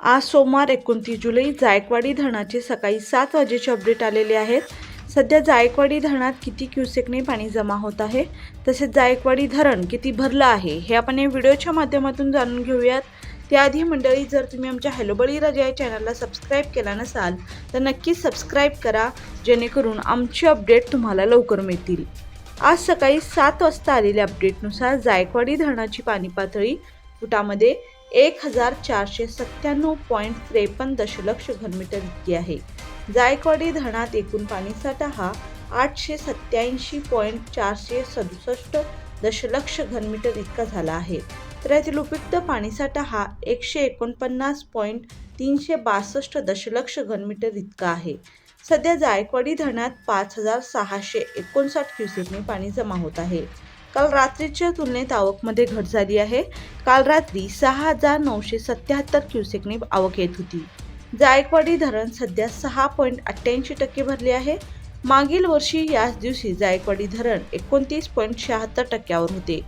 आज सोमवार एकोणतीस जुलै जायकवाडी धरणाचे सकाळी सात वाजेचे अपडेट आलेले आहेत. सध्या जायकवाडी धरणात किती क्युसेकने पाणी जमा होत आहे? तसेच जायकवाडी धरण किती भरलं आहे? हे आपण या व्हिडिओच्या माध्यमातून जाणून घेऊयात. त्याआधी मंडळी जर तुम्ही आमच्या हॅलो बळीराजा या चॅनलला सबस्क्राईब केला नसाल तर नक्की सबस्क्राईब करा जेणेकरून आमचे अपडेट तुम्हाला लवकर मिळतील. आज सकाळी सात वाजता आलेल्या अपडेटनुसार जायकवाडी धरणाची पाणी पातळी फुटामध्ये एक हजार चारशे सत्त्याण्णव पॉईंट त्रेपन्न दशलक्ष घनमीटर इतकी आहे. जायकवाडी धरणात एकूण पाणीसाठा हा आठशे सत्याऐंशी पॉईंट चारशे सदुसष्ट दशलक्ष घनमीटर इतका झाला आहे. तर यातील उपयुक्त पाणीसाठा हा एकशे एकोणपन्नास पॉईंट तीनशे बासष्ट दशलक्ष घनमीटर इतका आहे. सध्या जायकवाडी धरणात पाच हजार सहाशे एकोणसाठ क्युसेकने पाणी जमा होत आहे. काल रात्रीच्या तुलनेत आवकमध्ये घट झाली आहे. काल रात्री सहा हजार नऊशे सत्याहत्तर क्युसेकने आवक येत होती. जायकवाडी धरण सध्या सहा पॉईंट अठ्ठ्याऐंशी टक्के भरले आहे. मागील वर्षी याच दिवशी जायकवाडी धरण एकोणतीस पॉईंट शहात्तर टक्क्यावर होते.